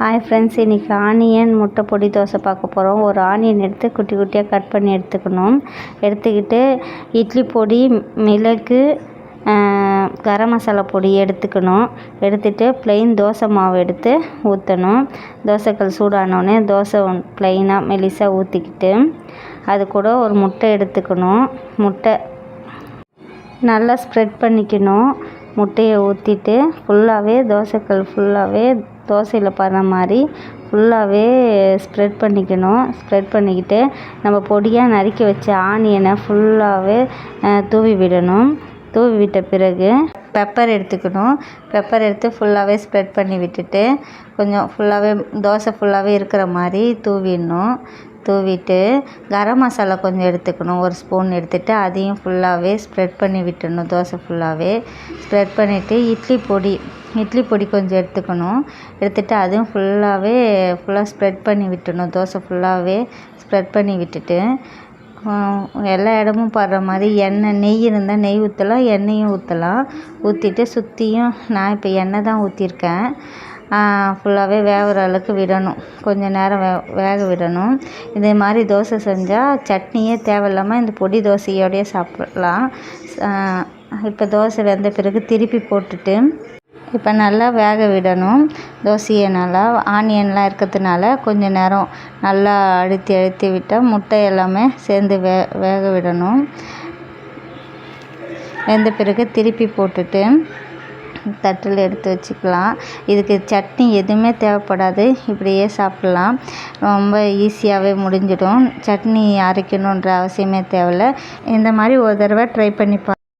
Hi friends இன்றைக்கி onion முட்டை பொடி தோசை பார்க்க போகிறோம் ஒரு ஆனியன் எடுத்து குட்டி குட்டியாக கட் பண்ணி எடுத்துக்கணும். எடுத்துக்கிட்டு இட்லி பொடி மிளகு கரம் மசாலா பொடி எடுத்துக்கணும். எடுத்துகிட்டு ப்ளெயின் தோசை மாவு எடுத்து ஊற்றணும் தோசைக்கல் சூடானோடனே தோசை ப்ளைனாக மெலிசாக ஊற்றிக்கிட்டு அது கூட ஒரு முட்டை எடுத்துக்கணும். முட்டை நல்லா ஸ்ப்ரெட் பண்ணிக்கணும். முட்டையை ஊற்றிட்டு ஃபுல்லாகவே தோசைக்கல் ஃபுல்லாகவே தோசையில் படுற மாதிரி ஃபுல்லாகவே ஸ்ப்ரெட் பண்ணிக்கணும். ஸ்ப்ரெட் பண்ணிக்கிட்டு நம்ம பொடியாக நறுக்கி வச்ச ஆனியனை ஃபுல்லாகவே தூவி விடணும். தூவி விட்ட பிறகு பெப்பர் எடுத்துக்கணும். பெப்பர் எடுத்து ஃபுல்லாகவே ஸ்ப்ரெட் பண்ணி விட்டுட்டு கொஞ்சம் ஃபுல்லாகவே தோசை ஃபுல்லாகவே இருக்கிற மாதிரி தூவிடணும். தூவிட்டு கரம் மசாலா கொஞ்சம் எடுத்துக்கணும். ஒரு ஸ்பூன் எடுத்துகிட்டு அதையும் ஃபுல்லாகவே ஸ்ப்ரெட் பண்ணி விட்டுடணும். தோசை ஃபுல்லாகவே ஸ்ப்ரெட் பண்ணிவிட்டு இட்லி பொடி இட்லி பொடி கொஞ்சம் எடுத்துக்கணும். எடுத்துகிட்டு அதுவும் ஃபுல்லாகவே ஃபுல்லாக ஸ்ப்ரெட் பண்ணி விட்டுடணும். தோசை ஃபுல்லாகவே ஸ்ப்ரெட் பண்ணி விட்டுட்டு எல்லா இடமும் படுற மாதிரி எண்ணெய் நெய் இருந்தால் நெய் ஊற்றலாம் எண்ணெயும் ஊற்றலாம் ஊற்றிட்டு சுற்றியும் நான் இப்போ எண்ணெய் தான் ஊற்றிருக்கேன் ஃபுல்லாகவே வேகிற அளவுக்கு விடணும். கொஞ்ச நேரம் வே வேக விடணும். இதே மாதிரி தோசை செஞ்சால் சட்னியே தேவையில்லாமல் இந்த பொடி தோசையோடையே சாப்பிடலாம். இப்போ தோசை வெந்த பிறகு திருப்பி போட்டுட்டு இப்போ நல்லா வேக விடணும். தோசையை நல்லா ஆனியன்லாம் இருக்கிறதுனால கொஞ்ச நேரம் நல்லா அழுத்தி அழுத்தி விட்டால் முட்டை எல்லாமே சேர்ந்து வே வேக விடணும். வெந்த பிறகு திருப்பி போட்டுட்டு தட்டில் எடுத்து வச்சுக்கலாம். இதுக்கு சட்னி எதுவுமே தேவைப்படாது. இப்படியே சாப்பிட்லாம். ரொம்ப ஈஸியாகவே முடிஞ்சிடும். சட்னி அரைக்கணுன்ற அவசியமே தேவையில்ல. இந்த மாதிரி ஒரு தடவை ட்ரை பண்ணி பா